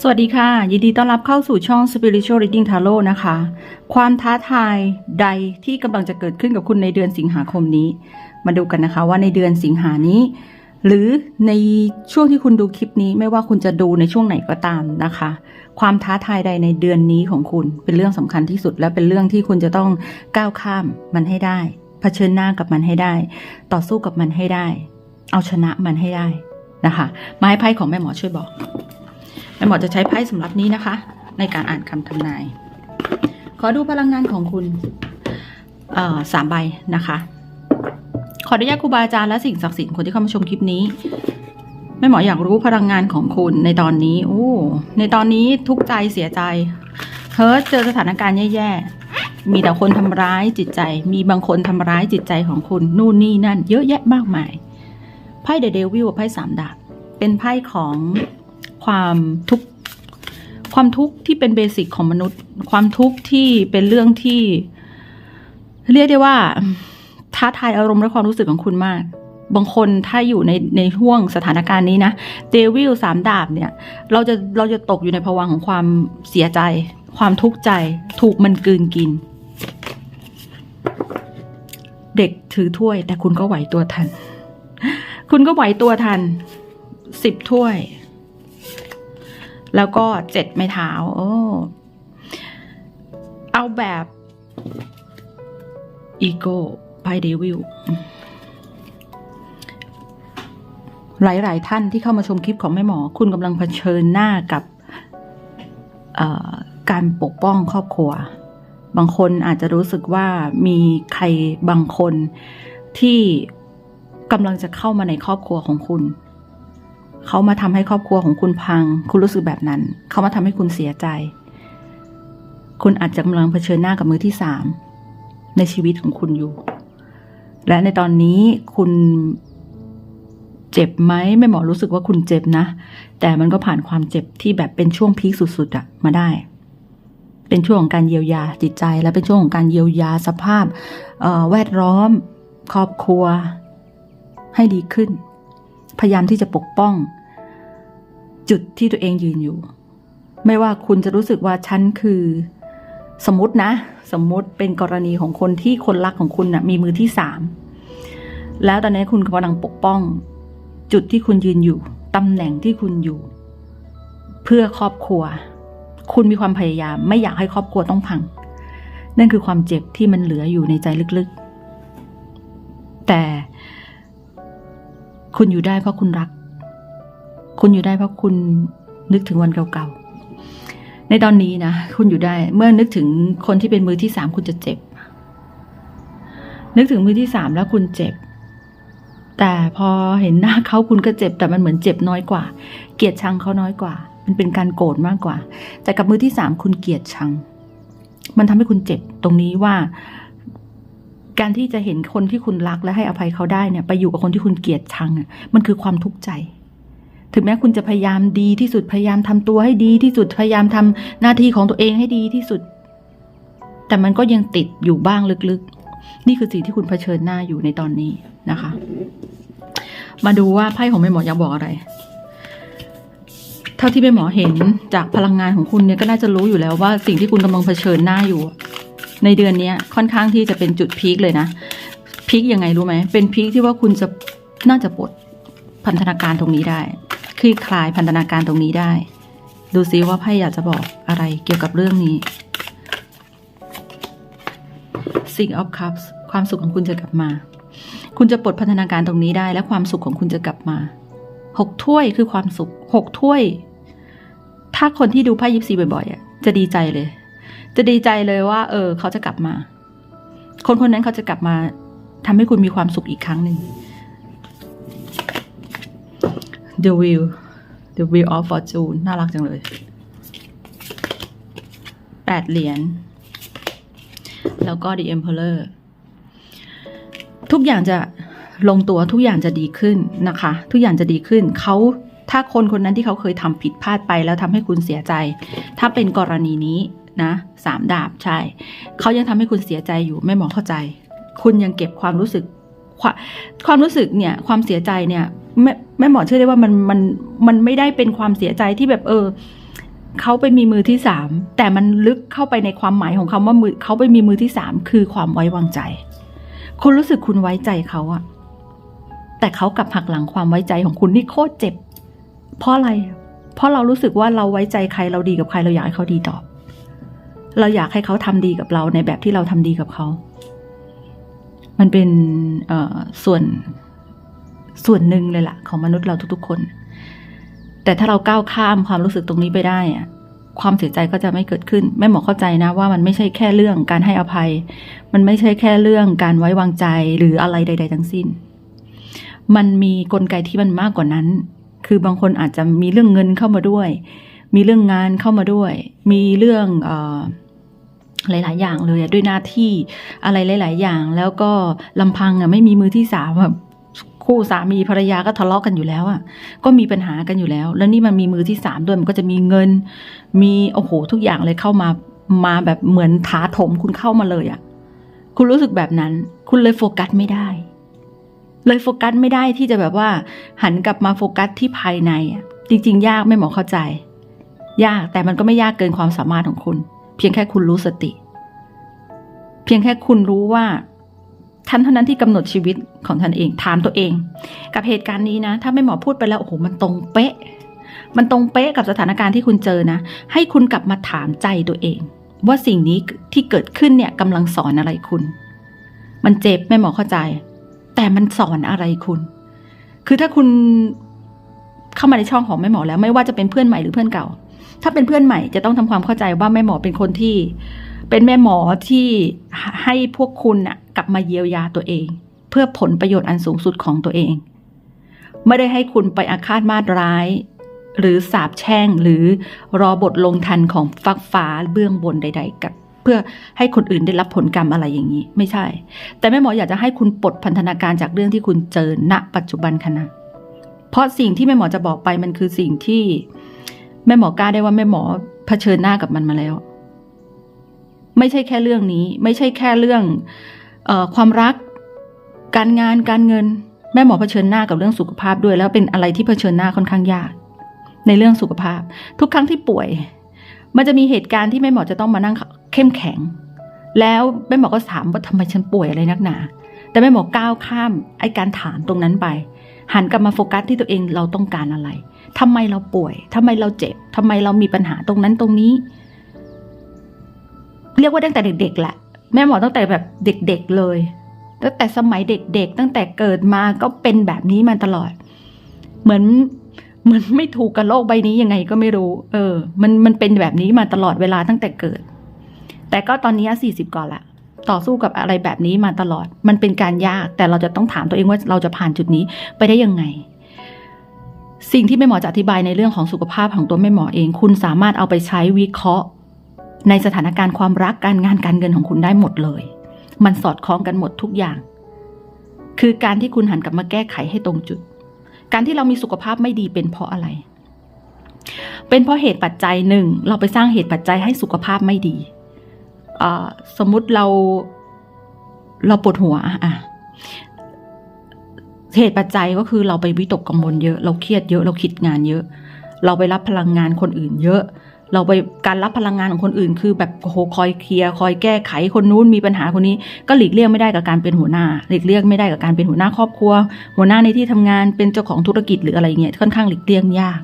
สวัสดีค่ะ ยินดีต้อนรับเข้าสู่ช่อง Spiritual Reading Tarot นะคะ ความท้าทายใดที่กำลังจะเกิดขึ้นกับคุณในเดือนสิงหาคมนี้ มาดูกันนะคะว่าในเดือนสิงหานี้ หรือในช่วงที่คุณดูคลิปนี้ไม่ว่าคุณจะดูในช่วงไหนก็ตามนะคะ ความท้าทายใดในเดือนนี้ของคุณเป็นเรื่องสำคัญที่สุด และเป็นเรื่องที่คุณจะต้องก้าวข้ามมันให้ได้เผชิญหน้ากับมันให้ได้ ต่อสู้กับมันให้ได้ เอาชนะมันให้ได้นะคะไม้ไพ่ของแม่หมอช่วยบอก หมอจะใช้ไพ่สำหรับนี้นะคะ ในการอ่านคำทำนาย ขอดูพลังงานของคุณสามใบนะคะ ขออนุญาตครูบาอาจารย์และสิ่งศักดิ์สิทธิ์คนที่เข้ามาชมคลิปนี้แม่หมออยากรู้พลังงานของคุณในตอนนี้ โอ้ ในตอนนี้ทุกใจเสียใจ เฮิร์ตเจอสถานการณ์แย่ๆ มีแต่คนทำร้ายจิตใจ มีบางคนทำร้ายจิตใจของคุณ นู่นนี่นั่น เยอะแยะมากมาย ไพ่เดอะเดวิลไพ่สามดาบ เป็นไพ่ของ ความทุกข์ความทุกข์ที่เป็นเบสิกของมนุษย์ ความทุกข์ที่เป็นเรื่องที่ เรียกได้ว่า ท้าทายอารมณ์และความรู้สึกของคุณมาก บางคนถ้าอยู่ในในห่วงสถานการณ์นี้นะเดวิลสามดาบเนี่ย เราจะเราจะตกอยู่ในภวังของความเสียใจ ความทุกข์ใจ ถูกมันกืนกิน เด็กถือถ้วย แต่คุณก็ไหวตัวทัน คุณก็ไหวตัวทันสิบถ้วย แล้วก็เจ็ดไม้เท้า โอ้เอาแบบอีโก้ไพเดวิลหลาย ๆ ท่านที่เข้ามาชมคลิปของแม่หมอ คุณกำลังเผชิญหน้ากับการปกป้องครอบครัว บางคนอาจจะรู้สึกว่ามีใครบางคนที่กำลังจะเข้ามาในครอบครัวของคุณ เขามาทำให้ครอบครัวของคุณพัง คุณรู้สึกแบบนั้น เขามาทำให้คุณเสียใจ คุณอาจจะกำลังเผชิญหน้ากับมือที่สามในชีวิตของคุณอยู่ และในตอนนี้คุณเจ็บไหมไม่หมอรู้สึกว่าคุณเจ็บนะ แต่มันก็ผ่านความเจ็บที่แบบเป็นช่วงพีคสุดๆอะมาได้ เป็นช่วงของการเยียวยาจิตใจ และเป็นช่วงของการเยียวยาสภาพแวดล้อม ครอบครัว ให้ดีขึ้น พยายามที่จะปกป้อง จุดที่ตัวเองยืนอยู่ ไม่ว่าคุณจะรู้สึกว่าฉันคือ สมมตินะ สมมติเป็นกรณีของคนที่คนรักของคุณนะ่ะมีมือที่สามแล้วตอนนี้คุณกำลังปกป้อง จุดที่คุณยืนอยู่ตำแหน่งที่คุณอยู่ เพื่อครอบครัว คุณมีความพยายาม ไม่อยากให้ครอบครัวต้องพัง นั่นคือความเจ็บที่มันเหลืออยู่ในใจลึกๆ แต่ คุณอยู่ได้เพราะคุณรัก คุณอยู่ได้เพราะคุณนึกถึงวันเก่าๆ ในตอนนี้นะ คุณอยู่ได้ เมื่อนึกถึงคนที่เป็นมือที่สามคุณจะเจ็บ นึกถึงมือที่สามแล้วคุณเจ็บ แต่พอเห็นหน้าเขาคุณก็เจ็บ แต่มันเหมือนเจ็บน้อยกว่า เกลียดชังเขาน้อยกว่า มันเป็นการโกรธมากกว่า แต่กับมือที่สามคุณเกลียดชัง มันทำให้คุณเจ็บตรงนี้ว่า การที่จะเห็นคนที่คุณรักและให้อภัยเขาได้เนี่ย ไปอยู่กับคนที่คุณเกลียดชังอะมันคือความทุกข์ใจ ถึงแม้คุณจะพยายามดีที่สุดพยายามทำตัวให้ดีที่สุดพยายามทำหน้าที่ของตัวเองให้ดีที่สุด แต่มันก็ยังติดอยู่บ้างลึกๆ นี่คือสิ่งที่คุณเผชิญหน้าอยู่ในตอนนี้นะคะ มาดูว่าไพ่ของแม่หมออยากบอกอะไรเท่าที่แม่หมอเห็นจากพลังงานของคุณเนี่ยก็น่าจะรู้อยู่แล้วว่าสิ่งที่คุณกำลังเผชิญหน้าอยู่ ในเดือนนี้ค่อนข้างที่จะเป็นจุดพีคเลยนะพีคยังไงรู้ไหมเป็นพีคที่ว่าคุณจะน่าจะปลดพันธนาการตรงนี้ได้คลี่คลายพันธนาการตรงนี้ได้ ดูซิว่าไพ่อยากจะบอกอะไรเกี่ยวกับเรื่องนี้ Six of Cups ความสุขของคุณจะกลับมา คุณจะปลดพันธนาการตรงนี้ได้ และความสุขของคุณจะกลับมาหกถ้วยคือความสุขหกถ้วย ถ้าคนที่ดูไพ่ยิปซีบ่อยๆอะจะดีใจเลย จะดีใจเลยว่า เออ เขาจะกลับมา คนคนนั้นเขาจะกลับมาทำให้คุณมีความสุขอีกครั้งหนึ่ง The Wheel The Wheel of Fortune น่ารักจังเลยแปดเหรียญแล้วก็ The Emperor ทุกอย่างจะลงตัวทุกอย่างจะดีขึ้นนะคะ ทุกอย่างจะดีขึ้นเขาถ้าคนคนนั้นที่เขาเคยทำผิดพลาดไปแล้วทำให้คุณเสียใจ ถ้าเป็นกรณีนี้ นะสามดาบใช่ เขายังทำให้คุณเสียใจอยู่ไม่หมอเข้าใจ คุณยังเก็บความรู้สึก ความความรู้สึกเนี่ย ความเสียใจเนี่ยไม่ไม่หมอเชื่อได้ว่ามันมันมันไม่ได้เป็นความเสียใจที่แบบเออเขาไปมีมือที่สามแต่มันลึกเข้าไปในความหมายของคำว่ามือเขาไปมีมือที่สามคือความไว้วางใจ คุณรู้สึกคุณไว้ใจเขาอะแต่เขากลับหักหลังความไว้ใจของคุณนี่โคตรเจ็บ เพราะอะไร เพราะเรารู้สึกว่าเราไว้ใจใครเราดีกับใครเราอยากให้เขาดีตอบ เราอยากให้เขาทำดีกับเราในแบบที่เราทำดีกับเขา มันเป็นส่วนส่วนหนึ่งเลยล่ะ ของมนุษย์เราทุกๆคน แต่ถ้าเราก้าวข้ามความรู้สึกตรงนี้ไปได้อะความเสียใจก็จะไม่เกิดขึ้นแม่หมอเข้าใจนะว่ามันไม่ใช่แค่เรื่องการให้อภัย มันไม่ใช่แค่เรื่องการไว้วางใจหรืออะไรใด ๆ ทั้งสิ้น มันมีกลไกที่มันมากกว่านั้น คือบางคนอาจจะมีเรื่องเงินเข้ามาด้วย มีเรื่องงานเข้ามาด้วย มีเรื่องอ หลาย ๆ อย่างเลยด้วยหน้าที่อะไรหลาย ๆ อย่าง แล้วก็ลำพังอะไม่มีมือที่สามแบบคู่สามีภรรยาก็ทะเลาะกันอยู่แล้วอะ ก็มีปัญหากันอยู่แล้ว แล้วนี่มันมีมือที่สามด้วยมันก็จะมีเงิน มีโอ้โหทุกอย่างเลยเข้ามามาแบบเหมือนถาถมคุณเข้ามาเลยอะ คุณรู้สึกแบบนั้น คุณเลยโฟกัสไม่ได้ เลยโฟกัสไม่ได้ที่จะแบบว่า หันกลับมาโฟกัสที่ภายในอะจริง ๆ ยากไม่หมอเข้าใจ ยากแต่มันก็ไม่ยากเกินความสามารถของคุณ เพียงแค่คุณรู้สติ เพียงแค่คุณรู้ว่าท่านเท่านั้นที่กำหนดชีวิตของท่านเองถามตัวเอง กับเหตุการณ์นี้นะ ถ้าไม่หมอพูดไปแล้วโอ้โหมันตรงเป๊ะ มันตรงเป๊ะกับสถานการณ์ที่คุณเจอนะ ให้คุณกลับมาถามใจตัวเอง ว่าสิ่งนี้ที่เกิดขึ้นเนี่ยกำลังสอนอะไรคุณ มันเจ็บแม่หมอเข้าใจ แต่มันสอนอะไรคุณ คือถ้าคุณเข้ามาในช่องของแม่หมอแล้ว ไม่ว่าจะเป็นเพื่อนใหม่หรือเพื่อนเก่า ถ้าเป็นเพื่อนใหม่จะต้องทำความเข้าใจว่าแม่หมอเป็นคนที่ เป็นแม่หมอที่ให้พวกคุณน่ะกลับมาเยียวยาตัวเอง เพื่อผลประโยชน์อันสูงสุดของตัวเอง ไม่ได้ให้คุณไปอาฆาตมาตร้าย หรือสาบแช่งหรือรอบทลงทันของฟักฟ้าเบื้องบนใด ๆ กับเพื่อให้คนอื่นได้รับผลกรรมอะไรอย่างนี้ ไม่ใช่ แต่แม่หมออยากจะให้คุณปลดพันธนาการจากเรื่องที่คุณเจอณปัจจุบันขณะเพราะสิ่งที่แม่หมอจะบอกไปมันคือสิ่งที่ แม่หมอกล้าได้ว่าแม่หมอเผชิญหน้ากับมันมาแล้ว ไม่ใช่แค่เรื่องนี้ ไม่ใช่แค่เรื่องออความรัก การงานการเงิน แม่หมอเผชิญหน้ากับเรื่องสุขภาพด้วย แล้วเป็นอะไรที่เผชิญหน้าค่อนข้างยาก ในเรื่องสุขภาพ ทุกครั้งที่ป่วย มันจะมีเหตุการณ์ที่แม่หมอจะต้องมานั่งเข้มแข็ง แล้วแม่หมอก็ถามว่าทำไมฉันป่วยอะไรนักหนาแต่แม่หมอก้าวข้ามไอ้การถามตรงนั้นไป หันกลับมาโฟกัสที่ตัวเองเราต้องการอะไรทำไมเราป่วยทำไมเราเจ็บทำไมเรามีปัญหาตรงนั้นตรงนี้ เรียกว่าตั้งแต่เด็กๆแหละแม่หมอตั้งแต่แบบเด็กๆเลย ตั้งแต่สมัยเด็กๆ ตั้งแต่เกิดมาก็เป็นแบบนี้มาตลอด เหมือนเหมือนไม่ถูกกับโลกใบนี้ยังไงก็ไม่รู้ เออ มันมันเป็นแบบนี้มาตลอดเวลาตั้งแต่เกิด แต่ก็ตอนนี้สี่สิบก่อนละ ต่อสู้กับอะไรแบบนี้มาตลอด มันเป็นการยาก แต่เราจะต้องถามตัวเองว่าเราจะผ่านจุดนี้ไปได้ยังไง สิ่งที่แม่หมอจะอธิบายในเรื่องของสุขภาพของตัวแม่หมอเอง คุณสามารถเอาไปใช้วิเคราะห์ ในสถานการณ์ความรักการงานการเงินของคุณได้หมดเลย มันสอดคล้องกันหมดทุกอย่าง คือการที่คุณหันกลับมาแก้ไขให้ตรงจุด การที่เรามีสุขภาพไม่ดีเป็นเพราะอะไร เป็นเพราะเหตุปัจจัยหนึ่งเราไปสร้างเหตุปัจจัยให้สุขภาพไม่ดี สมมุติเราเราปวดหัวอะเหตุปัจจัยก็คือเราไปวิตกกังวลเยอะ เราเครียดเยอะ เราคิดงานเยอะ เราไปรับพลังงานคนอื่น เยอะ เราไปการรับพลังงานของคนอื่น คือแบบโหคอยเคลียร์คอยแก้ไขคนนู้นมีปัญหาคนนี้ ก็หลีกเลี่ยงไม่ได้กับการเป็นหัวหน้า หลีกเลี่ยงไม่ได้กับการเป็นหัวหน้าครอบครัว หัวหน้าในที่ทำงานเป็นเจ้าของธุรกิจหรืออะไรเงี้ยค่อนข้างหลีกเลี่ยงยาก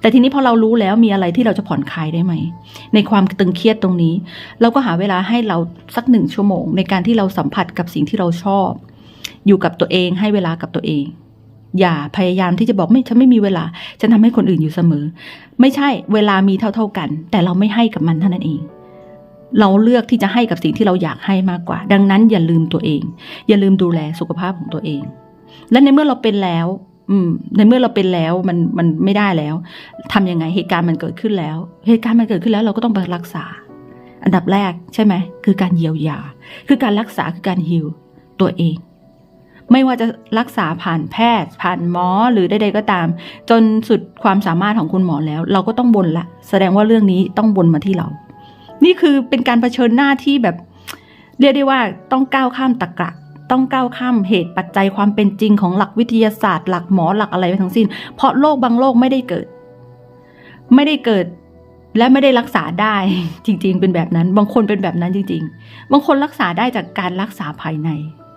แต่ทีนี้พอเรารู้แล้วมีอะไรที่เราจะผ่อนคลายได้ไหม ในความตึงเครียดตรงนี้ เราก็หาเวลาให้เราสักหนึ่งชั่วโมง ในการที่เราสัมผัสกับสิ่งที่เราชอบ อยู่กับตัวเองให้เวลากับตัวเอง อย่าพยายามที่จะบอกไม่ฉันไม่มีเวลาฉันทำให้คนอื่นอยู่เสมอ ไม่ใช่เวลามีเท่า ๆกัน แต่เราไม่ให้กับมันเท่านั้นเองเราเลือกที่จะให้กับสิ่งที่เราอยากให้มากกว่า ดังนั้นอย่าลืมตัวเอง อย่าลืมดูแลสุขภาพของตัวเอง และในเมื่อเราเป็นแล้ว อืมในเมื่อเราเป็นแล้วมันมันไม่ได้แล้วทำยังไงเหตุการณ์มันเกิดขึ้นแล้ว เหตุการณ์มันเกิดขึ้นแล้วเราก็ต้องไปรักษา อันดับแรกใช่ไหมคือการเยียวยา คือการรักษาคือการฮิวตัวเอง ไม่ว่าจะรักษาผ่านแพทย์ ผ่านหมอหรือใดๆก็ตาม จนสุดความสามารถของคุณหมอแล้ว เราก็ต้องบนละ แสดงว่าเรื่องนี้ต้องบนมาที่เรา นี่คือเป็นการเผชิญหน้าที่แบบ เรียกได้ว่าต้องก้าวข้ามตะกะ ต้องก้าวข้ามเหตุปัจจัยความเป็นจริงของหลักวิทยาศาสตร์ หลักหมอหลักอะไรไปทั้งสิ้น เพราะโรคบางโรคไม่ได้เกิด ไม่ได้เกิดและไม่ได้รักษาได้จริง ๆ เป็นแบบนั้น บางคนเป็นแบบนั้นจริง ๆ บางคนรักษาได้จากการรักษาภายใน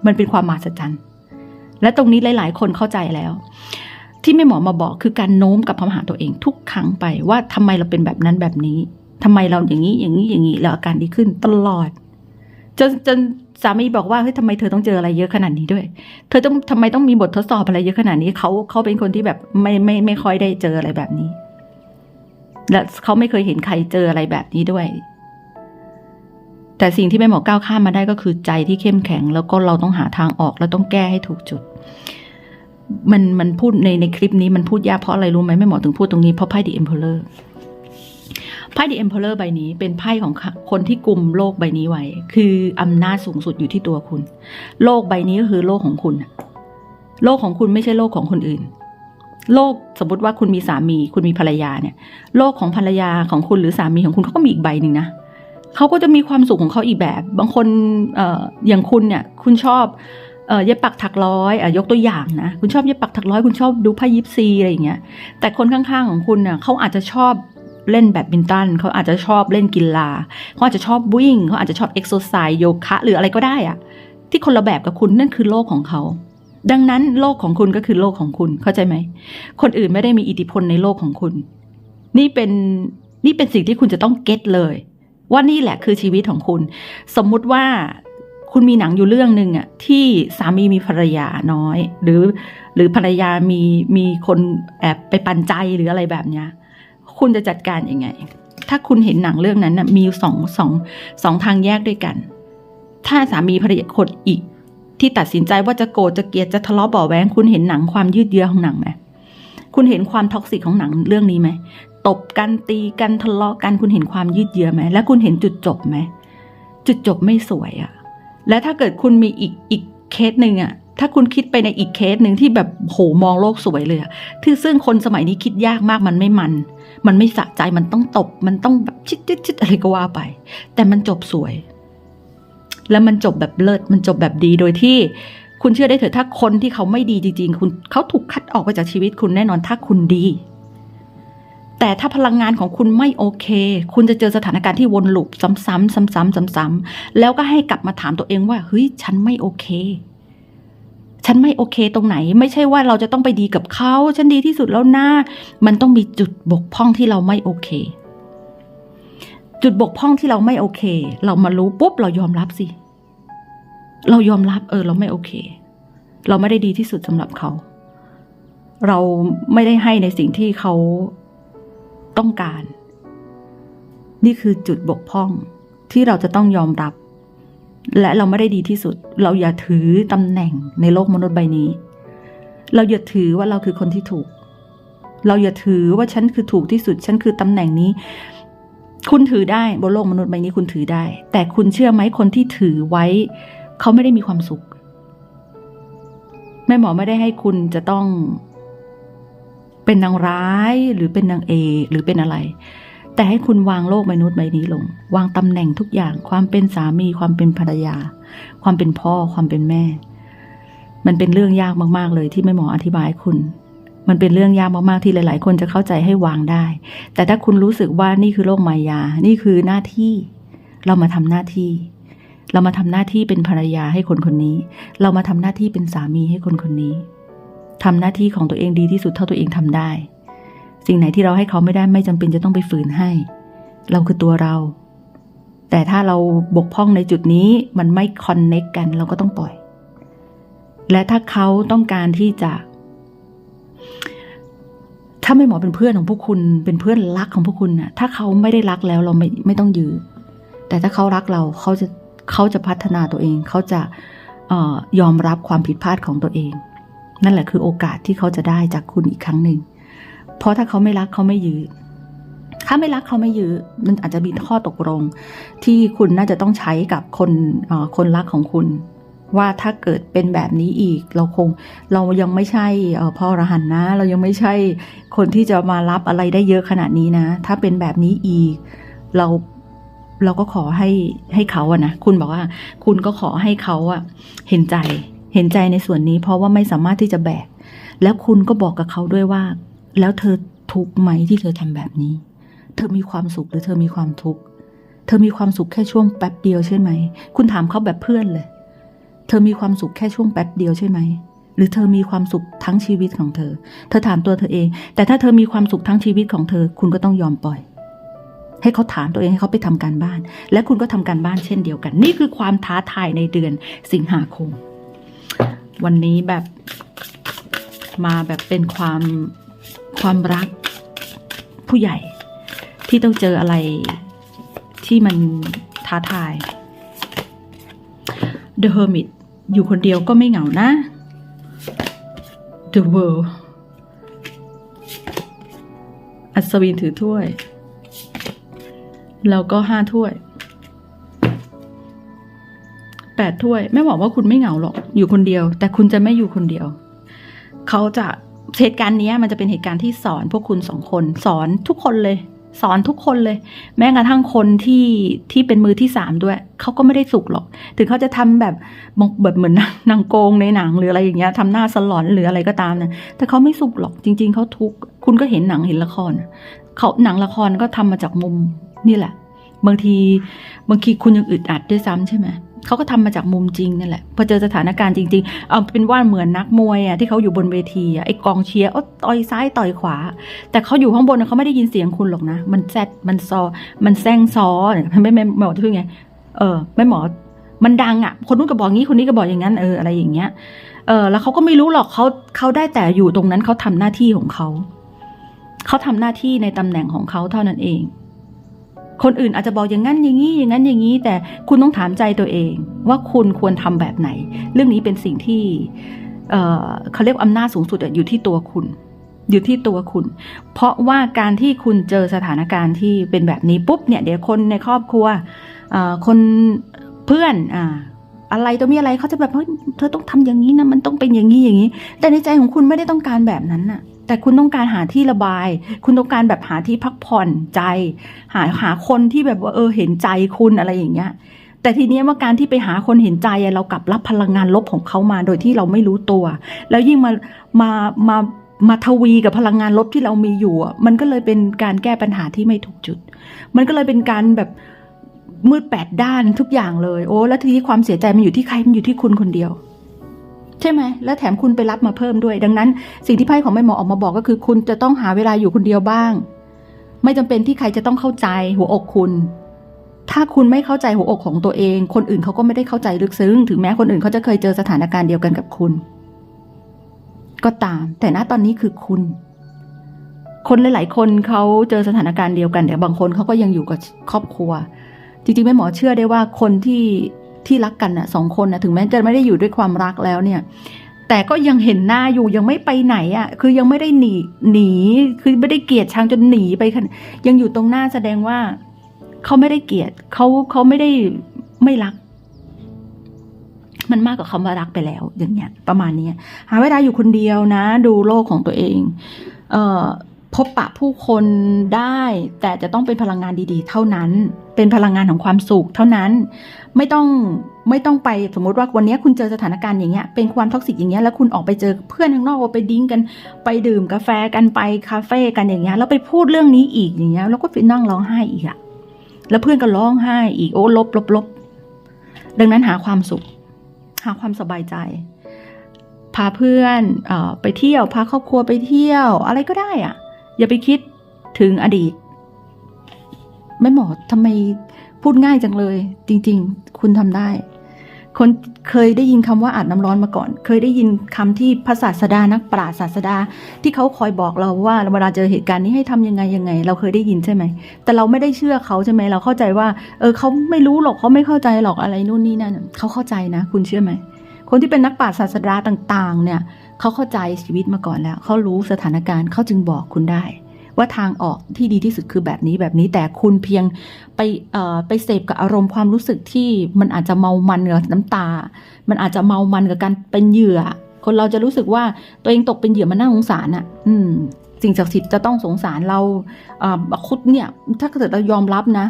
มันเป็นความมหัศจรรย์ และตรงนี้หลาย ๆ คนเข้าใจแล้ว ที่แม่หมอมาบอกคือการโน้มกับมหาตัวเองทุกครั้งไปว่าทำไมเราเป็นแบบนั้นแบบนี้ทำไมเราอย่างนี้อย่างนี้อย่างนี้แล้วอาการดีขึ้นตลอดจนจน สามีบอกว่าเฮ้ยทำไมเธอต้องเจออะไรเยอะขนาดนี้ด้วย เธอต้องทำไมต้องมีบททดสอบอะไรเยอะขนาดนี้เขาเขาเป็นคนที่แบบไม่ไม่ไม่ค่อยได้เจออะไรแบบนี้ และเขาไม่เคยเห็นใครเจออะไรแบบนี้ด้วย แต่สิ่งที่แม่หมอก้าวข้ามมาได้ก็คือใจที่เข้มแข็ง แล้วก็เราต้องหาทางออกแล้วต้องแก้ให้ถูกจุด มันมันพูดในในคลิปนี้มันพูดยากเพราะอะไรรู้ไหมแม่หมอถึงพูดตรงนี้เพราะไพ่ The Emperor ไพ่ The Emperor ใบนี้เป็นไพ่ของคนที่กลุ่มโลกใบนี้ไว้ คืออำนาจสูงสุดอยู่ที่ตัวคุณ โลกใบนี้ก็คือโลกของคุณ โลกของคุณไม่ใช่โลกของคนอื่น โลกสมมติว่าคุณมีสามี คุณมีภรรยาเนี่ย โลกของภรรยาของคุณหรือสามีของคุณเขาก็มีอีกใบหนึ่งนะเขาก็จะมีความสุขของเขาอีกแบบ บางคนอออย่างคุณเนี่ย คุณชอบเย็บปักถักร้อยอยกตัวอย่างนะ คุณชอบเย็บปักถักร้อย คุณชอบดูไพ่ยิปซีอะไรอย่างเงี้ย แต่คนข้างๆของคุณเนี่ยเขาอาจจะชอบ เล่นแบดมินตันเขาอาจจะชอบเล่นกีฬาเขาอาจจะชอบวิ่งเขาอาจจะชอบเอ็กโซไซส์โยคะ หรืออะไรก็ได้อะที่คนละแบบกับคุณนั่นคือโลกของเขา ดังนั้นโลกของคุณก็คือโลกของคุณเข้าใจไหม คนอื่นไม่ได้มีอิทธิพลในโลกของคุณ นี่เป็นนี่เป็นสิ่งที่คุณจะต้องเก็ตเลย ว่านี่แหละคือชีวิตของคุณ สมมุติว่าคุณมีหนังอยู่เรื่องหนึ่งอะที่สามีมีภรรยาน้อย หรือ หรือภรรยามีมีคนแอบไปปันใจหรืออะไรแบบเนี้ย คุณจะจัดการยังไง ถ้าคุณเห็นหนังเรื่องนั้นนะมีอยู่สองสองสองทางแยกด้วยกัน ถ้าสามีภรรยาคนอีก ที่ตัดสินใจว่าจะโกรธจะเกลียดจะทะเลาะเบาแวงคุณเห็นหนังความยืดเยื้อของหนังไหมคุณเห็นความท็อกซิกของหนังเรื่องนี้ไหมตบกันตีกันทะเลาะกันคุณเห็นความยืดเยื้อไหมและคุณเห็นจุดจบไหมจุดจบไม่สวยอะและถ้าเกิดคุณมีอีกอีกเคสหนึ่งอะ ถ้าคุณคิดไปในอีกเคสหนึ่งที่แบบโหมองโลกสวยเลยอะที่ซึ่งคนสมัยนี้คิดยากมากมันไม่มัน มันไม่สะใจมันต้องตบ มันต้องแบบชิดชิดชิดอะไรก็ว่าไป แต่มันจบสวย แล้วมันจบแบบเลิศมันจบแบบดีโดยที่คุณเชื่อได้เถอะถ้าคนที่เขาไม่ดีจริง ๆ คุณเขาถูกคัดออกไปจากชีวิตคุณแน่นอนถ้าคุณดี แต่ถ้าพลังงานของคุณไม่โอเค คุณจะเจอสถานการณ์ที่วนลูปซ้ำๆซ้ำๆซ้ำๆแล้วก็ให้กลับมาถามตัวเองว่าเฮ้ยฉันไม่โอเค ฉันไม่โอเคตรงไหน ไม่ใช่ว่าเราจะต้องไปดีกับเขาฉันดีที่สุดแล้วนะมันต้องมีจุดบกพร่องที่เราไม่โอเค จุดบกพร่องที่เราไม่โอเค เรามารู้ปุ๊บเรายอมรับสิ เรายอมรับเออเราไม่โอเค เราไม่ได้ดีที่สุดสำหรับเขา เราไม่ได้ให้ในสิ่งที่เขาต้องการ นี่คือจุดบกพร่องที่เราจะต้องยอมรับ และเราไม่ได้ดีที่สุด เราอย่าถือตำแหน่งในโลกมนุษย์ใบนี้ เราอย่าถือว่าเราคือคนที่ถูก เราอย่าถือว่าฉันคือถูกที่สุด ฉันคือตำแหน่งนี้ คุณถือได้บนโลกมนุษย์ใบนี้คุณถือได้ แต่คุณเชื่อไหมคนที่ถือไว้ เขาไม่ได้มีความสุข แม่หมอไม่ได้ให้คุณจะต้อง เป็นนางร้ายหรือเป็นนางเอกหรือเป็นอะไร แต่ให้คุณวางโลกมนุษย์ใบนี้ลง วางตำแหน่งทุกอย่าง ความเป็นสามี ความเป็นภรรยา ความเป็นพ่อ ความเป็นแม่ มันเป็นเรื่องยากมากๆเลยที่แม่หมออธิบายคุณ มันเป็นเรื่องยากมากๆที่หลาย ๆ คนจะเข้าใจให้วางได้ แต่ถ้าคุณรู้สึกว่านี่คือโลกมายา นี่คือหน้าที่ เรามาทำหน้าที่ เรามาทำหน้าที่เป็นภรรยาให้คนคนนี้ เรามาทำหน้าที่เป็นสามีให้คนคนนี้ทำหน้าที่ของตัวเองดีที่สุดเท่าตัวเองทำได้ สิ่งไหนที่เราให้เขาไม่ได้ไม่จำเป็นจะต้องไปฝืนให้ เราคือตัวเรา แต่ถ้าเราบกพร่องในจุดนี้มันไม่คอนเน็กกันเราก็ต้องปล่อย และถ้าเขาต้องการที่จะ ถ้าไม่หมอเป็นเพื่อนของพวกคุณ เป็นเพื่อนรักของพวกคุณน่ะ ถ้าเขาไม่ได้รักแล้วเราไม่ไม่ต้องยื้อแต่ถ้าเขารักเราเขาจะเขาจะพัฒนาตัวเอง เขาจะออยอมรับความผิดพลาดของตัวเอง นั่นแหละคือโอกาสที่เขาจะได้จากคุณอีกครั้งหนึ่ง เพราะถ้าเขาไม่รักเขาไม่ยื้อถ้าไม่รักเขาไม่ยื้อมันอาจจะมีข้อตกลง ที่คุณน่าจะต้องใช้กับคนคนรักของคุณ ว่าถ้าเกิดเป็นแบบนี้อีก เราคงเรายังไม่ใช่พ่อรหันนะ เรายังไม่ใช่คนที่จะมารับอะไรได้เยอะขนาดนี้นะ ถ้าเป็นแบบนี้อีก เราเราก็ขอให้ให้เขาอะนะคุณบอกว่า คุณก็ขอให้เขาอะเห็นใจเห็นใจในส่วนนี้ เพราะว่าไม่สามารถที่จะแบกแล้วคุณก็บอกกับเขาด้วยว่า แล้วเธอทุกข์ไหมที่เธอทำแบบนี้ เธอมีความสุขหรือเธอมีความทุกข์ เธอมีความสุขแค่ช่วงแป๊บเดียวใช่ไหม คุณถามเขาแบบเพื่อนเลย เธอมีความสุขแค่ช่วงแป๊บเดียวใช่ไหม หรือเธอมีความสุขทั้งชีวิตของเธอ เธอถามตัวเธอเอง แต่ถ้าเธอมีความสุขทั้งชีวิตของเธอ คุณก็ต้องยอมปล่อย ให้เขาถามตัวเองให้เขาไปทำการบ้าน และคุณก็ทำการบ้านเช่นเดียวกัน นี่คือความท้าทายในเดือนสิงหาคม วันนี้แบบมาแบบเป็นความ ความรักผู้ใหญ่ ที่ต้องเจออะไรที่มันท้าทาย The Hermit อยู่คนเดียวก็ไม่เหงานะ The World อัศวินถือถ้วย แล้วก็ห้าถ้วยแปดถ้วย ไม่บอกว่าคุณไม่เหงาหรอก อยู่คนเดียว แต่คุณจะไม่อยู่คนเดียว เขาจะ เหตุการณ์นี้มันจะเป็นเหตุการณ์ที่สอนพวกคุณสองคน สอนทุกคนเลย สอนทุกคนเลย แม้กระทั่งคนที่ที่เป็นมือที่สามด้วยเขาก็ไม่ได้สุขหรอก ถึงเขาจะทำแบบแบบเหมือนนางโกงในหนังหรืออะไรอย่างเงี้ยทำหน้าสลอนหรืออะไรก็ตามเนี่ยแต่เขาไม่สุขหรอกจริง ๆเขาทุกคุณก็เห็นหนังเห็นละครเขาหนังละครก็ทำมาจากมุมนี่แหละ บางทีบางทีคุณยังอึดอัดด้วยซ้ำใช่ไหม เขาก็ทำมาจากมุมจริงนั่นแหละพอเจอสถานการณ์จริง ๆ เอาเป็นว่าเหมือนนักมวยอะที่เขาอยู่บนเวทีอะไอ้กองเชียร์โอ้ต่อยซ้ายต่อยขวา แต่เขาอยู่ข้างบนเขาไม่ได้ยินเสียงคุณหรอกนะ มันแซดมันซอ มันแซงซอเนี่ยไม่ไม่ไม่หมอจะพูดไงเออไม่หมอมันดังอะ คนนู้นก็บอกงี้คนนี้ก็บอกอย่างนั้นเอออะไรอย่างเงี้ยเออแล้วเขาก็ไม่รู้หรอกเขาเขาได้แต่อยู่ตรงนั้นเขาทำหน้าที่ของเขาเขาทำหน้าที่ในตำแหน่งของเขาเท่านั้นเอง คนอื่นอาจจะบอกอย่างนั้นอย่างนี้อย่างนั้นอย่างนี้ แต่คุณต้องถามใจตัวเอง ว่าคุณควรทำแบบไหน เรื่องนี้เป็นสิ่งที่เเขาเรียกอำนาจสูงสุดอยู่ที่ตัวคุณ อยู่ที่ตัวคุณ เพราะว่าการที่คุณเจอสถานการณ์ที่เป็นแบบนี้ปุ๊บเนี่ยเดี๋ยวคนในครอบครัวคนเพื่อนออะไรตัวมีอะไรเขาจะแบบเฮ้ยเธอต้องทำอย่างนี้นะมันต้องเป็นอย่างนี้อย่างนี้ แต่ในใจของคุณไม่ได้ต้องการแบบนั้นน่ะ แต่คุณต้องการหาที่ระบาย คุณต้องการแบบหาที่พักผ่อนใจ หาหาคนที่แบบว่าเออเห็นใจคุณอะไรอย่างเงี้ย แต่ทีเนี้ยว่าการที่ไปหาคนเห็นใจเรากลับรับพลังงานลบของเขามาโดยที่เราไม่รู้ตัว แล้วยิ่งมามามามาทวีกับพลังงานลบที่เรามีอยู่มันก็เลยเป็นการแก้ปัญหาที่ไม่ถูกจุด มันก็เลยเป็นการแบบมืดแปดด้านทุกอย่างเลย โอ้แล้วทีนี้ความเสียใจมันอยู่ที่ใครมันอยู่ที่คุณคนเดียว ใช่ไหมแล้วแถมคุณไปรับมาเพิ่มด้วย ดังนั้น สิ่งที่ไพ่ของแม่หมอออกมาบอกก็คือ คุณจะต้องหาเวลาอยู่คนเดียวบ้าง ไม่จำเป็นที่ใครจะต้องเข้าใจหัวอกคุณ ถ้าคุณไม่เข้าใจหัวอกของตัวเอง คนอื่นเขาก็ไม่ได้เข้าใจลึกซึ้ง ถึงแม้คนอื่นเขาจะเคยเจอสถานการณ์เดียวกันกับคุณ ก็ตาม แต่ณตอนนี้คือคุณ คนหลาย ๆ คนเขาเจอสถานการณ์เดียวกันแต่บางคนเขาก็ยังอยู่กับครอบครัว จริงๆแม่หมอเชื่อได้ว่าคนที่ ที่รักกันน่ะสองคนน่ะถึงแม้จะไม่ได้อยู่ด้วยความรักแล้วเนี่ย แต่ก็ยังเห็นหน้าอยู่ยังไม่ไปไหนอะ คือยังไม่ได้หนีหนีคือไม่ได้เกลียดชังจนหนีไปยังอยู่ตรงหน้าแสดงว่าเขาไม่ได้เกลียดเขาเขาไม่ได้ไม่รัก มันมากกว่าคำว่ารักไปแล้ว อย่างเงี้ย ประมาณเนี้ยหาเวลาอยู่คนเดียวนะ ดูโลกของตัวเอง เอ่อ พบปะผู้คนได้ แต่จะต้องเป็นพลังงานดีๆ เท่านั้น เป็นพลังงานของความสุขเท่านั้น ไม่ต้องไม่ต้องไปสมมติว่าวันนี้คุณเจอสถานการณ์อย่างเงี้ย เป็นความท็อกซิกอย่างเงี้ยแล้วคุณออกไปเจอเพื่อนข้างนอกไปดิ้งกันไปดื่มกาแฟกันไปคาเฟ่กันอย่างเงี้ยแล้วไปพูดเรื่องนี้อีกอย่างเงี้ยแล้วก็ไปนั่งร้องไห้อีกอะแล้วเพื่อนก็ร้องไห้อีกโอ้ลบลบลบดังนั้นหาความสุข หาความสบายใจ พาเพื่อนเออไปเที่ยว พาครอบครัวไปเที่ยว อะไรก็ได้อะ อย่าไปคิดถึงอดีตไม่หมอทำไมพูดง่ายจังเลย จริง ๆ คุณทำได้ คนเคยได้ยินคำว่าอาบน้ำร้อนมาก่อน เคยได้ยินคำที่พระศาสดานักปราศาสดา ที่เขาคอยบอกเราว่าเวลาเจอเหตุการณ์นี้ให้ทำยังไงยังไง เราเคยได้ยินใช่ไหม แต่เราไม่ได้เชื่อเขาใช่ไหมเราเข้าใจว่า เออเขาไม่รู้หรอกเขาไม่เข้าใจหรอกอะไรนู่นนี่นั่นเขาเข้าใจนะ คุณเชื่อไหมคนที่เป็นนักปราศาสดาต่าง ๆ เนี่ย เขาเข้าใจชีวิตมาก่อนแล้ว เขารู้สถานการณ์เขาจึงบอกคุณได้ ว่าทางออกที่ดีที่สุดคือแบบนี้แบบนี้แต่คุณเพียงไปไปเสพกับอารมณ์ความรู้สึกที่มันอาจจะเมามันกับน้ำตา มันอาจจะเมามันกับการเป็นเหยื่อ คนเราจะรู้สึกว่าตัวเองตกเป็นเหยื่อมันน่าสงสารอะ อืมสิ่งศักดิ์สิทธิ์จะต้องสงสารเราคุดเนี่ย ถ้าเกิดเรายอมรับนะ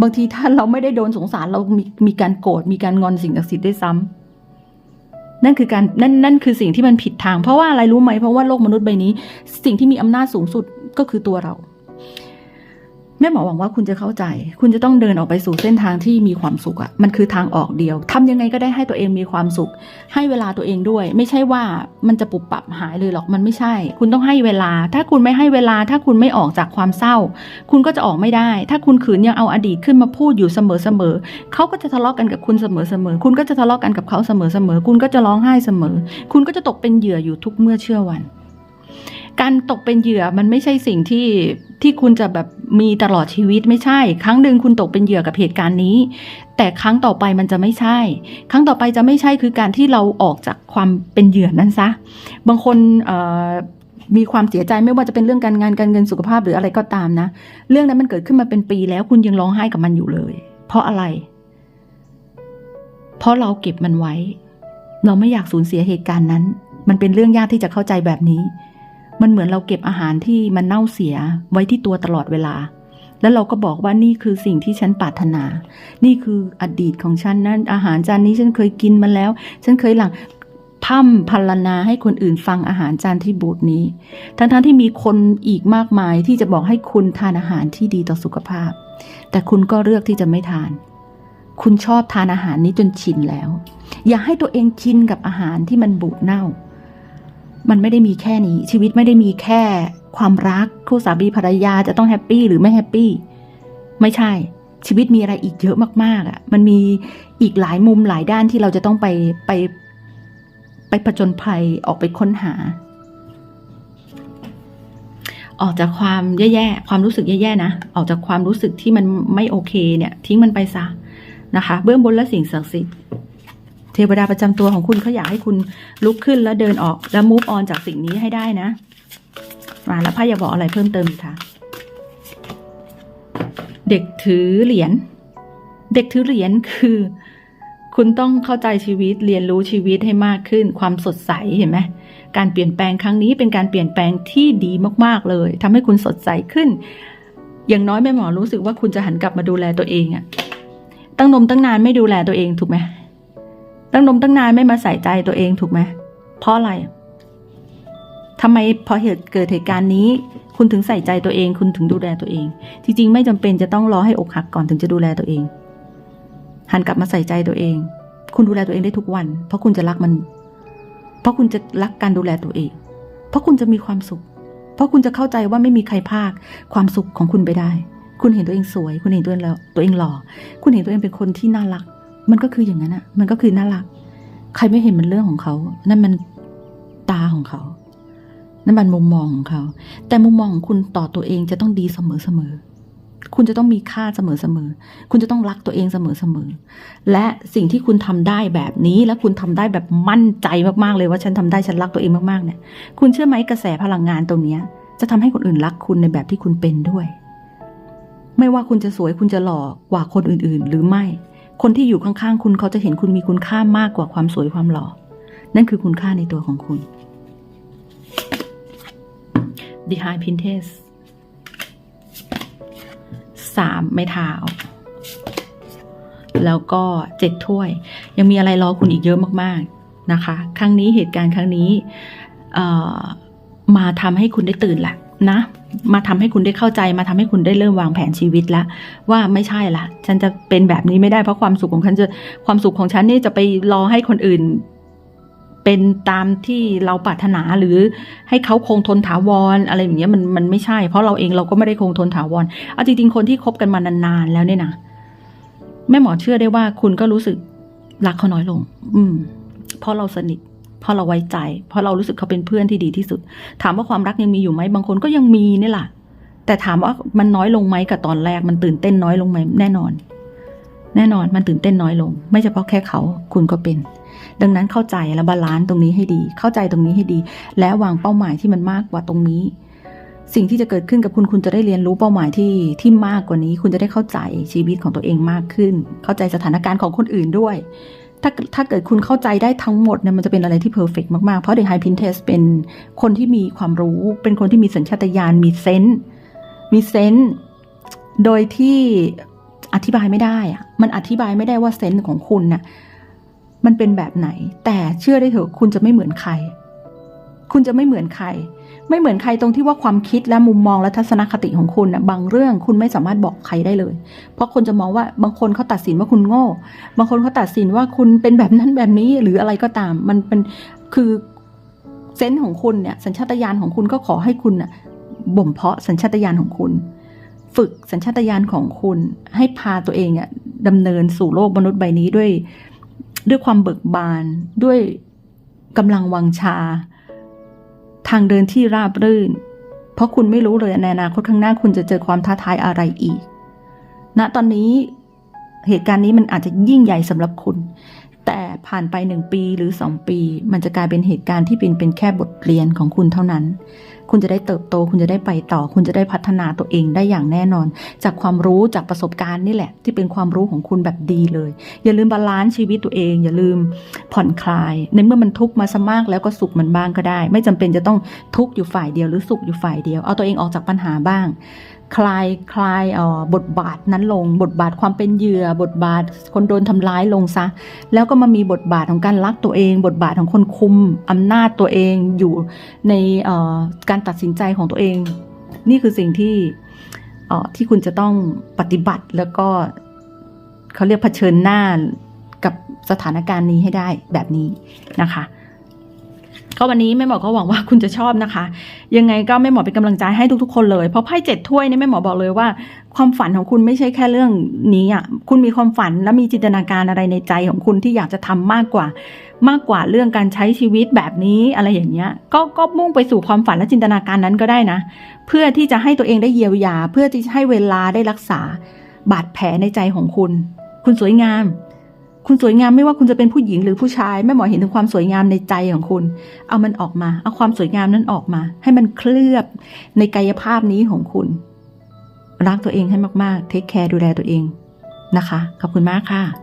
บางทีถ้าเราไม่ได้โดนสงสารเรามีมีการโกรธมีการงอนสิ่งศักดิ์สิทธิ์ได้ซ้ำ นั่นคือการนั่นนั่นคือสิ่งที่มันผิดทาง เพราะว่าอะไรรู้ไหมเพราะว่าโลกมนุษย์ใบนี้ สิ่งที่มีอำนาจสูงสุดก็คือตัวเรา แม่หมอหวังว่าคุณจะเข้าใจ คุณจะต้องเดินออกไปสู่เส้นทางที่มีความสุขอะมันคือทางออกเดียวทำยังไงก็ได้ให้ตัวเองมีความสุข ให้เวลาตัวเองด้วย ไม่ใช่ว่ามันจะปุบปับหายเลยหรอก มันไม่ใช่ คุณต้องให้เวลา ถ้าคุณไม่ให้เวลา ถ้าคุณไม่ออกจากความเศร้า คุณก็จะออกไม่ได้ ถ้าคุณขืนยังเอาอดีตขึ้นมาพูดอยู่เสมอๆเขาก็จะทะเลาะกันกับคุณเสมอๆคุณก็จะทะเลาะกันกับเขาเสมอๆคุณก็จะร้องไห้เสมอ คุณก็จะตกเป็นเหยื่ออยู่ทุกเมื่อเชื่อวัน การตกเป็นเหยื่อมันไม่ใช่สิ่งที่ที่คุณจะแบบมีตลอดชีวิตไม่ใช่ ครั้งหนึ่งคุณตกเป็นเหยื่อกับเหตุการณ์นี้ แต่ครั้งต่อไปมันจะไม่ใช่ ครั้งต่อไปจะไม่ใช่คือการที่เราออกจากความเป็นเหยื่อนั้นซะ บางคนมีความเสียใจไม่ว่าจะเป็นเรื่องการงานการเงินสุขภาพหรืออะไรก็ตามนะ เรื่องนั้นมันเกิดขึ้นมาเป็นปีแล้วคุณยังร้องไห้กับมันอยู่เลย เพราะอะไร เพราะเราเก็บมันไว้ เราไม่อยากสูญเสียเหตุการณ์นั้น มันเป็นเรื่องยากที่จะเข้าใจแบบนี้ มันเหมือนเราเก็บอาหารที่มันเน่าเสียไว้ที่ตัวตลอดเวลา แล้วเราก็บอกว่านี่คือสิ่งที่ฉันปรารถนา นี่คืออดีตของฉันนั่นอาหารจานนี้ฉันเคยกินมาแล้ว ฉันเคยหลังพร่ำพรรณนาให้คนอื่นฟังอาหารจานที่บูดนี้ ทั้งๆทที่มีคนอีกมากมายที่จะบอกให้คุณทานอาหารที่ดีต่อสุขภาพ แต่คุณก็เลือกที่จะไม่ทาน คุณชอบทานอาหารนี้จนชินแล้ว อย่าให้ตัวเองชินกับอาหารที่มันบูดเน่า มันไม่ได้มีแค่นี้ ชีวิตไม่ได้มีแค่ความรักคู่สามีภรรยาจะต้องแฮปปี้หรือไม่แฮปปี้ไม่ใช่ ชีวิตมีอะไรอีกเยอะมากๆอะ่ะ มันมีอีกหลายมุมหลายด้านที่เราจะต้องไปไป ไปผจญภัยออกไปค้นหา ออกจากความแย่ๆความรู้สึกแย่ๆนะออกจากความรู้สึกที่มันไม่โอเคเนี่ย ทิ้งมันไปซะนะคะ เบื้องบนและสิ่งศักดิ์สิทธิ์ เทวดาประจำตัวของคุณเขาอยากให้คุณลุกขึ้นแล้วเดินออกแล้ว move on จากสิ่งนี้ให้ได้นะ มาแล้วพ่ออยากบอกอะไรเพิ่มเติมคะเด็กถือเหรียญเด็กถือเหรียญคือ คุณต้องเข้าใจชีวิตเรียนรู้ชีวิตให้มากขึ้น ความสดใสเห็นไหมการเปลี่ยนแปลงครั้งนี้เป็นการเปลี่ยนแปลงที่ดีมากๆเลยทำให้คุณสดใสขึ้น อย่างน้อยแม่หมอรู้สึกว่าคุณจะหันกลับมาดูแลตัวเองอะตั้งนมตั้งนานไม่ดูแลตัวเองถูกไหม ตั้งนมตั้งนานไม่มาใส่ใจตัวเองถูกไหมเพราะอะไรทำไมพอเหตุเกิดเหตุการณ์นี้ คุณถึงใส่ใจตัวเอง คุณถึงดูแลตัวเอง จริงๆ ไม่จำเป็นจะต้องรอให้อกหักก่อนถึงจะดูแลตัวเอง หันกลับมาใส่ใจตัวเอง คุณดูแลตัวเองได้ทุกวัน เพราะคุณจะรักมัน เพราะคุณจะรักการดูแลตัวเอง เพราะคุณจะมีความสุข เพราะคุณจะเข้าใจว่าไม่มีใครภาคความสุขของคุณไปได้ คุณเห็นตัวเองสวย คุณเห็นตัวเองแล้วตัวเองหล่อ คุณเห็นตัวเองเป็นคนที่น่ารัก มันก็คืออย่างนั้นอะมันก็คือน่ารัก ใครไม่เห็นมันเรื่องของเขา นั่นมันตาของเขา นั่นมันมุมมองของเขา แต่มุมมองของคุณต่อตัวเองจะต้องดีเสมอเสมอ คุณจะต้องมีค่าเสมอเสมอ คุณจะต้องรักตัวเองเสมอเสมอ และสิ่งที่คุณทำได้แบบนี้ และคุณทำได้แบบมั่นใจมากๆเลยว่าฉันทำได้ฉันรักตัวเองมากๆเนี่ย คุณเชื่อไหมกระแสพลังงานตรงเนี้ย จะทำให้คนอื่นรักคุณในแบบที่คุณเป็นด้วย ไม่ว่าคุณจะสวยคุณจะหล่อกว่าคนอื่นๆ หรือไม่ คนที่อยู่ข้างๆ คุณเขาจะเห็นคุณมีคุณค่ามากกว่าความสวยความหล่อ นั่นคือคุณค่าในตัวของคุณ The High Princess สามไม้เท้าแล้วก็เจ็ดถ้วย ยังมีอะไรรอคุณอีกเยอะมากๆนะคะ ครั้งนี้เหตุการณ์ครั้งนี้มาทำให้คุณได้ตื่นแหละ นะ มาทำให้คุณได้เข้าใจมาทำให้คุณได้เริ่มวางแผนชีวิตแล้วว่าไม่ใช่ละฉันจะเป็นแบบนี้ไม่ได้เพราะความสุขของฉันจะความสุขของฉันนี่จะไปรอให้คนอื่น เป็นตามที่เราปรารถนาหรือให้เขาคงทนถาวรอะไรอย่างเงี้ยมันมันไม่ใช่ เพราะเราเองเราก็ไม่ได้คงทนถาวรเอาจริงๆคนที่คบกันมานานๆแล้วเนี่ยนะแม่หมอเชื่อได้ว่าคุณก็รู้สึกรักเขาน้อยลง อืมเพราะเราสนิท เพราะเราไว้ใจ เพราะเรารู้สึกเขาเป็นเพื่อนที่ดีที่สุด ถามว่าความรักยังมีอยู่ไหมบางคนก็ยังมีนี่แหละแต่ถามว่ามันน้อยลงไหมกับตอนแรกมันตื่นเต้นน้อยลงไหมแน่นอน แน่นอนมันตื่นเต้นน้อยลง ไม่เฉพาะแค่เขาคุณก็เป็น ดังนั้นเข้าใจและบาลานซ์ตรงนี้ให้ดี เข้าใจตรงนี้ให้ดี และวางเป้าหมายที่มันมากกว่าตรงนี้ สิ่งที่จะเกิดขึ้นกับคุณคุณจะได้เรียนรู้เป้าหมายที่ที่มากกว่านี้ คุณจะได้เข้าใจชีวิตของตัวเองมากขึ้น เข้าใจสถานการณ์ของคนอื่นด้วย ถ้าถ้าเกิดคุณเข้าใจได้ทั้งหมดเนี่ยมันจะเป็นอะไรที่เพอร์เฟกมาก ๆ เพราะเด็กไฮพินเทสเป็นคนที่มีความรู้ เป็นคนที่มีสัญชาตญาณมีเซนส์มีเซนส์โดยที่อธิบายไม่ได้อะมันอธิบายไม่ได้ว่าเซนส์ของคุณน่ะมันเป็นแบบไหน แต่เชื่อได้เถอะคุณจะไม่เหมือนใคร คุณจะไม่เหมือนใคร ไม่เหมือนใครตรงที่ว่าความคิดและมุมมองและทัศนคติของคุณนะบางเรื่องคุณไม่สามารถบอกใครได้เลย เพราะคนจะมองว่าบางคนเขาตัดสินว่าคุณโง่ บางคนเขาตัดสินว่าคุณเป็นแบบนั้นแบบนี้หรืออะไรก็ตาม มันเป็นคือเซนส์ของคุณเนี่ยสัญชาตญาณของคุณก็ขอให้คุณน่ะบ่มเพาะสัญชาตญาณของคุณ ฝึกสัญชาตญาณของคุณ ให้พาตัวเองอะดำเนินสู่โลกมนุษย์ใบนี้ด้วย ด้วยความเบิกบานด้วยกำลังวังชาางเดินที่ราบรื่น เพราะคุณไม่รู้เลยในอนาคตข้างหน้าคุณจะเจอความท้าทายอะไรอีกณตอนนี้เหตุการณ์นี้มันอาจจะยิ่งใหญ่สำหรับคุณ แต่ผ่านไปหนึ่งปีหรือสองปี มันจะกลายเป็นเหตุการณ์ที่เป็นเป็นแค่บทเรียนของคุณเท่านั้น คุณจะได้เติบโต คุณจะได้ไปต่อ คุณจะได้พัฒนาตัวเองได้อย่างแน่นอน จากความรู้จากประสบการณ์นี่แหละ ที่เป็นความรู้ของคุณแบบดีเลย อย่าลืมบาลานซ์ชีวิตตัวเอง อย่าลืมผ่อนคลาย ในเมื่อมันทุกข์มาซะมากแล้วก็สุขมันบ้างก็ได้ ไม่จำเป็นจะต้องทุกข์อยู่ฝ่ายเดียวหรือสุขอยู่ฝ่ายเดียว เอาตัวเองออกจากปัญหาบ้าง คลายคลายออบทบาทนั้นลง บทบาทความเป็นเหยื่อ บทบาทคนโดนทำร้ายลงซะ แล้วก็มามีบทบาทของการรักตัวเอง บทบาทของคนคุมอำนาจตัวเองอยู่ในการตัดสินใจของตัวเอง นี่คือสิ่งที่ที่คุณจะต้องปฏิบัติแล้วก็เขาเรียกเผชิญหน้ากับสถานการณ์นี้ให้ได้แบบนี้นะคะ ก็วันนี้แม่หมอก็หวังว่าคุณจะชอบนะคะ ยังไงก็แม่หมอเป็นกำลังใจให้ทุกๆ คนเลย เพราะไพ่เจ็ดถ้วยนี่แม่หมอบอกเลยว่า ความฝันของคุณไม่ใช่แค่เรื่องนี้อะคุณมีความฝันและมีจินตนาการอะไรในใจของคุณที่อยากจะทำมากกว่า มากกว่าเรื่องการใช้ชีวิตแบบนี้อะไรอย่างเงี้ยก็ก็มุ่งไปสู่ความฝันและจินตนาการนั้นก็ได้นะ เพื่อที่จะให้ตัวเองได้เยียวยา เพื่อที่จะให้เวลาได้รักษาบาดแผลในใจของคุณ คุณสวยงาม คุณสวยงามไม่ว่าคุณจะเป็นผู้หญิงหรือผู้ชายแม่หมอเห็นถึงความสวยงามในใจของคุณ เอามันออกมา เอาความสวยงามนั้นออกมา ให้มันเคลือบในกายภาพนี้ของคุณ รักตัวเองให้มากๆ เทคแคร์ดูแลตัวเองนะคะ ขอบคุณมากค่ะ